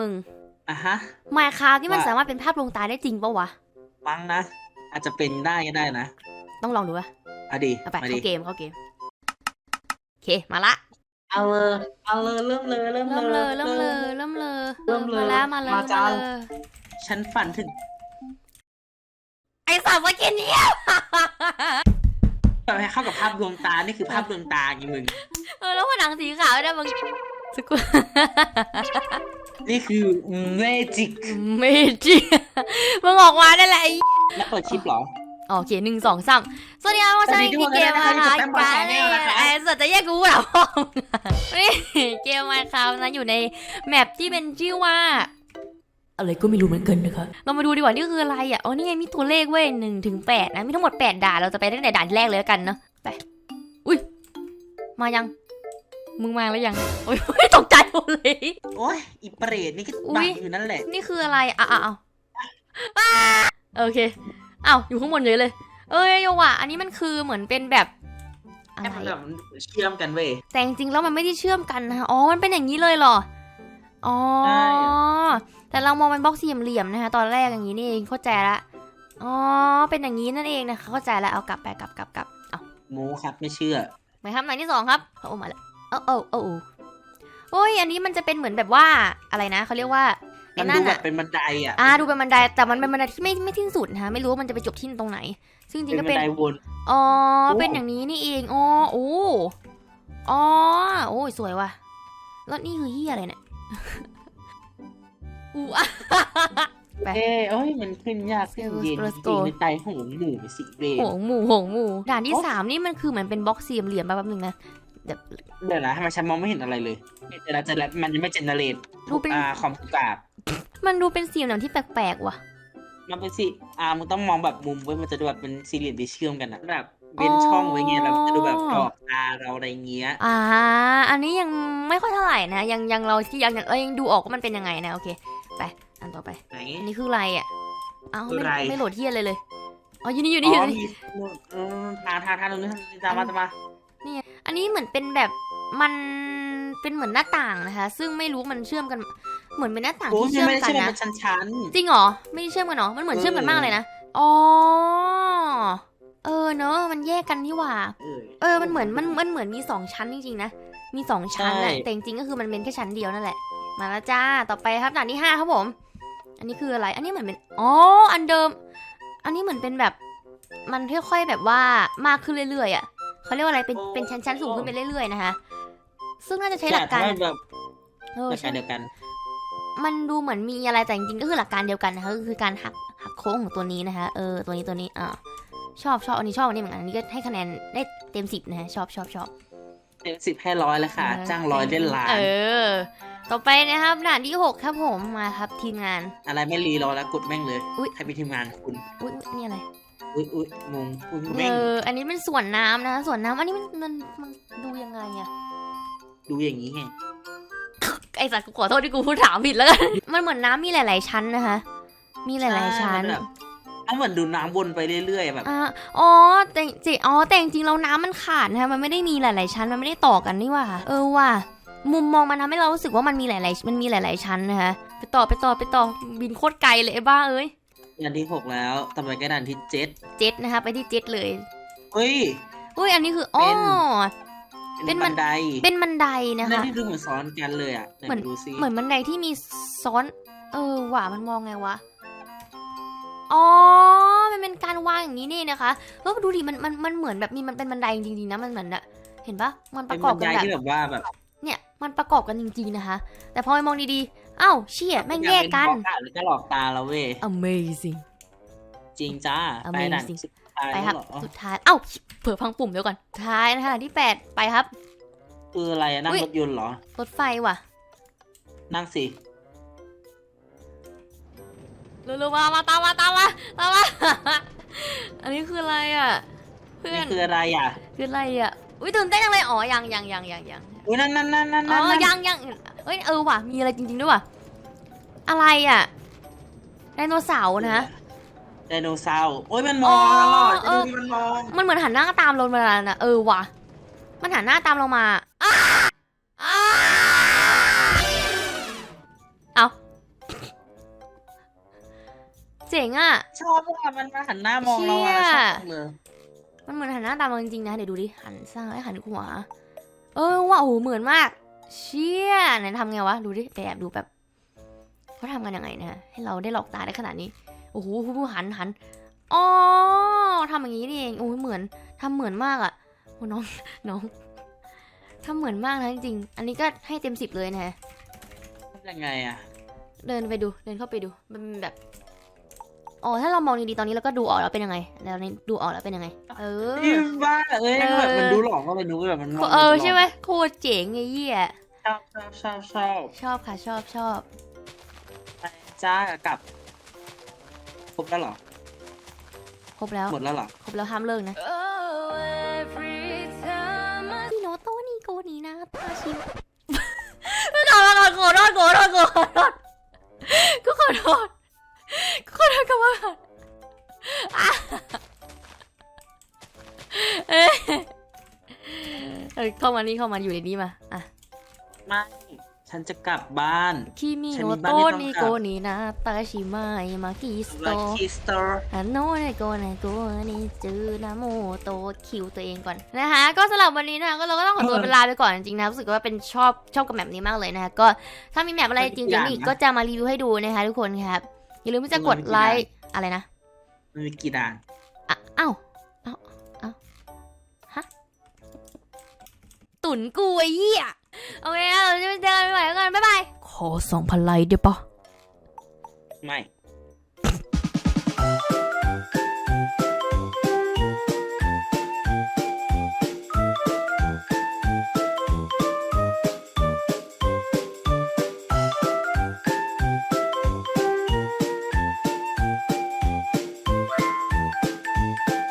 มึงอะฮะไมค์คราฟนี่มันว่าสามารถเป็นภาพลวงตาได้จริงปะวะมั้งนะ อาจจะเป็นได้ก็ได้นะ ต้องลองดูวะอะดีเอาไปมาเข้าดิเกมเข้าเกม โอเค มาละ เอาเลยเอาเลยเริ่มเลยเริ่มเริ่มเลเลย ยเริ่มเลยเริ่มเลยเริ่มเลยมาแล้วมาเลยมาจ้า เลย ฉันฝันถึงไอสัตว์เมื่อกี้เนี้ยแบบให้เข้ากับภาพดวงตา นี่คือภาพดวงตาไงมึง เออแล้วผนังสีขาวเนี่ยมึงสกุล นี่คือเมจิกไม่จริงมึงออกมาได้แหละไอ้แล้วเปิดคลิปเหรอโอเคหนึ่งสองสามสวัสดีครับว่าใช่สวัสดีทุกกี่คนเกมด้วยมานะคะคะอยู่กับแป้งบอล Channel นะคะไอ้สัตว์จะแยกกูเหรอนี่เกมมาครับนะอยู่ในแมปที่เป็นชื่อว่า อะไรก็ไม่รู้เหมือนกันนะคะ เรามาดูดีกว่านี่คืออะไรอะ อ๋อนี่ไงมีตัวเลขเว้ยหนึ่งถึงแปดนะ มีทั้งหมดแปดด่าน เราจะไปตั้งแต่ด่านแรกเลยแล้วกันเนาะ ไป อุ้ย มายัง มึงมาแล้วยังโอ้ยตกใจหมดเลย โอ้ยอีเปรตนี่ก็อุ๊ดัยงอยู่นั่นแหละ นี่คืออะไรอะอะเอาอ่าโอเคอ้าวอยู่ข้างบนเลยเลย เอ้ยโยวะอันนี้มันคือเหมือนเป็นแบบอะให้ไรมันแบอะบเชื่อมกันเว้ยแต่จริงๆแล้วมันไม่ได้เชื่อมกันนะคะอ๋อมันเป็นอย่างนี้เลยเหรออ๋อใช่แต่เรามองเป็นบล็อกสี่เหลี่ยมๆนะคะตอนแรกอย่างนี้นี่เองเข้าใจละอ๋อเป็นอย่างนี้นั่นเองนะคะเข้าใจแล้วเอากลับไปกลับกลับกลับเอาโมครับไม่เชื่อหมายคำไหนที่สองครับโอ้มาแล้ว เอ้าเอ้าเอ้าโอ้ยอันนี้มันจะเป็นเหมือนแบบว่าอะไรนะเขาเรียกว่าไอ้มันนั่ดูนแบอะบเป็นบันไดอะอ่าดูเป็นบันไดแต่มันเป็นบันไดที่ไม่ไม่ทิ้นสุดนะคะไม่รู้ว่ามันจะไปจบที่ตรงไหน ซึ่งจริเป็งนๆก็บันเป็นไดวน อ๋อ โอ้ เป็นอย่างนี้นี่เอง อ๋อ โอ้ อ๋อ โอ้ยสวยว่ะ แล้วนี่คือเฮียอะไรเนี่ย อู้อะไปเอ้ยเอ้ยมันขึ้นยากขึ้นเย็น Let's จริง go ๆในใจของหมูหมูไปสิเบรโหงหมูโหงหมู ด่านที่โอ้ สามนี่มันคือเหมือนเป็นบล็อกสี่เหลี่ยมๆแป๊บนึงนะ เดี๋ยวนะทำไมฉันมองไม่เห็นอะไรเลยเดี๋ยวนะจะแล้วมันยังไม่เจเนเรตดูเป็น อ่าคอมพิวกราฟมันดูเป็นสี่เหลี่ยมที่แปลกๆว่ะ มันเป็นสิอ่ามึงต้องมองแบบมุมไว้ยมันจะดูแบบเป็นสี่เหลี่ยมที่เชื่อมกันอะแบบเว้นช่องไว้เงี้ยแล้วมันจะดูแบบกรอบตาเราอะไรเงี้ย อ่า อันนี้ยังไม่ค่อยเท่าไหร่นะ ยังยังเราที่ยังเรายังดูออกว่ามันเป็นยังไงนะ โอเค ไป อันต่อไป ไหน อันนี้คืออะไรอะ เอ้าคือไม่อะไร ไม่โหลดเทียอะไรเลย อ๋ออยู่นี่อยู่นี่อยู่อ๋อนี่มีเออทางทางทางตรงนี้ตามมาตามมา อันนี้เหมือนเป็นแบบมันเป็นเหมือนหน้าต่างนะคะ ซึ่งไม่รู้มันเชื่อมกัน เหมือนเป็นหน้าต่างโอ้ยที่มันเชื่อมไม่ได้กันใช่มันนะเป็นชั้นชั้นจริงเหรอไม่ได้เชื่อมกันเหรอมันเหมือนเชื่อมกันมากเลยนะอ๋อเออเนอะมันแยกกันนี่หว่า เออเออมันเหมือนมันมันเหมือนมีสองชั้นจริงๆนะมีสองชั้นใช่แหละแต่จริงๆก็คือมันเป็นแค่ชั้นเดียวนั่นแหละ มาแล้วจ้าต่อไปครับด่านที่ห้าครับผม อันนี้คืออะไรอันนี้เหมือนเป็นอ๋ออันเดิม อันนี้เหมือนเป็นแบบ มันค่อยๆแบบว่ามากขึ้นเรื่อยๆอะ เขาเรียกว่าอะไรเป็นเป็นชั้นๆสูงขึ้นไปเรื่อยๆนะคะ ซึ่งน่าจะใช้หลักการใช่แบบเออหลักใช่การเดียวกัน มันดูเหมือนมีอะไรแต่จริงๆก็คือหลักการเดียวกันนะคะก็คือการหักหักโค้งของตัวนี้นะคะเออตัวนี้ตัวนี้อ่าชอบชอบอันนี้ชอบอันนี้เหมือนกันอันนี้ก็ให้คะแนนได้เต็มสิบนะฮะชอบชอบชอบเต็มสิบให้ร้อยเลยค่ะ จ้างร้อยเล่นล้านเออ ต่อไปนะครับด่านที่หกครับผมมาครับทีมงาน อะไรไม่รีรอแล้วกดแม่งเลยอุ๊ยใครเป็นทีมงานคุณอุ้ยนี่อะไร อุ้ยอุ้ยงงอุ้ยเอแม่งออันนี้เป็นส่วนน้ำนะคะส่วนน้ำอันนี้มันมันมันดูยังไงอะดูอย่างนี้ไงไอสัตว์กูขอโทษที่กูพูดถามผิดแล้วกัน มันเหมือนน้ำมีหลาย ๆ ชั้นนะคะ มีหลาย ๆ ชั้นใแบบเอาเหมือนดูน้ำวนไปเรื่อยๆแบบ อ่าอ๋อแต่จริงอ๋อแต่จริงๆแล้วน้ำมันขาดนะคะมันไม่ได้มีหลาย ๆ ชั้นมันไม่ได้ต่อกันนี่หว่า เออว่ะมุมมองมันทำให้เรารู้สึกว่ามันมีหลาย ๆ มันมีหลาย ๆ ชั้นนะคะไปต่อไปต่อไปต่อบินโคตรไกลเลยไอ้บ้าเอ้ย ด่านที่หกแล้วต่อไปก็ด่านที่เจ็ดเจ็ดนะคะไปที่เจ็ดเลยเฮ้ย อุ้ยอันนี้คืออ๋อเป็นเป็นมับันนไดเป็นบันไดนะนั่นคะที่ดูเหมือนซ้อนกันเลยอะไหนเหมือนดูซิเหมือนบันไดที่มีซ้อน เออว่ะมันมองไงวะอ๋อ มันเป็นการวางอย่างนี้นี่นะคะเออดูดิมันมันมันเหมือนแบบมีมันเป็นบันไดจริงๆนะมันเหมือนอะเห็นปะมันปเป็นระกอบับนกัไดนแบบที่แบบว่าแบบเนี่ย มันประกอบกันจริงๆนะคะ แต่พอไปมองดีๆอ้าวเชี่ยแม่งแยกกันอยาเป็บล็ออะหรือจะหลอกตาเราเว้ย Amazing จริงจ้า ไปด่าน Amazing สุดท้ายไปแล้วครับเหรอสุดท้ายเอ้าเผื่อพังปุ่มเดี๋ยวก่อนสุดท้ายนะคะที่แปดไปครับ คืออะไรอะนั่งอุ๊ย รถยนต์เหรอ รถไฟว่ะนั่งสิ เร็วๆมามาตามมาตามมาตามมา อันนี้คืออะไรอะ เพื่อนี่น คืออะไรอะ คืออะไรอะ อุ้ยตื่นเต้นจังเลย อ๋อ ยังยังยังยังยัง อุ้ยนั่นนั่นนั่นนั่นอ๋นั่อนยังยังเอ้ยเออว่ะมีอะไรจริง ๆด้วยว่ะอะไรอะไดโนเสาร์นะ ไดโนเสาร์โอ้ยมันมองตลอดเออ ดูดิมันมองมันเหมือนหันหน้าตามเรามานะเออว่ะ มันหันหน้าตามเรามาอ้าอ้าเอ้าเจ๋งอะ ชอบว่ามันมาหันหน้ามองเราอะเชี่ย ชอบจังเลยมันเหมือนหันหน้าตามเราจริงๆนะเดี๋ยวดูดิหันซ้ายหันขวา เออว่าโอ้โหเหมือนมาก เชี่ยไหนทำไงวะ ดูดิไปแอบดูแบบเขาทำกันยังไงนะให้เราได้หลอกตาได้ขนาดนี้ โอ้โหหันหันอ๋อทำอย่างนี้นี่เองโอ้ยเหมือนทำเหมือนมากอะโอ้น้องน้องทำเหมือนมากนะจริงๆอันนี้ก็ให้เต็มสิบเลยนะยังไงอะเดินไปดูเดินเข้าไปดูมันเป็นแบบ อ๋อถ้าเรามองดีๆตอนนี้เราก็ดูออกแล้วเป็นยังไง แล้วนี่ดูออกแล้วเป็นยังไง เออนี่บ้าเอ้ยเออ แบบมันดูหลอกก็เลยดูแบบมันมงเออดูลกใช่ไหมโคตรเจ๋งไอ้เหี้ยชอบชอบชอบชอบชอบค่ะชอบชอบไปจ้ากลับครบแล้วเหรอ ครบแล้วหมดแล้วเหรอ ครบแล้วห้ามเลิกนะพี่โเอ้ยเอ้ยเข้ามานี่เข้ามาอยู่ในนี้มาอะ ไม่ฉันจะกลับบ้านคิมิฉันโนมีโตบ้านที่ต้องนี่กลับโกนี่นะตาชิมายมากิสโตลัคกี้สโตร์ฮันโนเนโกเนโกนี่จือนาโมโตคิวตัวเองก่อนนะคะ ก็สำหรับวันนี้นะคะก็เราก็ต้องขอตัวลาไปก่อนจริงๆนะรู้สึกว่าเป็นชอบชอบกับแมปนี้มากเลยนะคะก็ถ้ามีแมปอะไรจริงๆอีกก็จะมารีวิวให้ดูนะคะทุกคนครับอย่าลืมที่จะกดไลค์ อะไรนะมันมีกี่ด่านอะเอ้าเอ้าเอ้าฮะตุนกูไอ้เหี้ยโอเคเราจะไปเจอกันใหม่แล้วกันบ๊ายบายขอสองพันไลค์เดี๋ยวปะไม่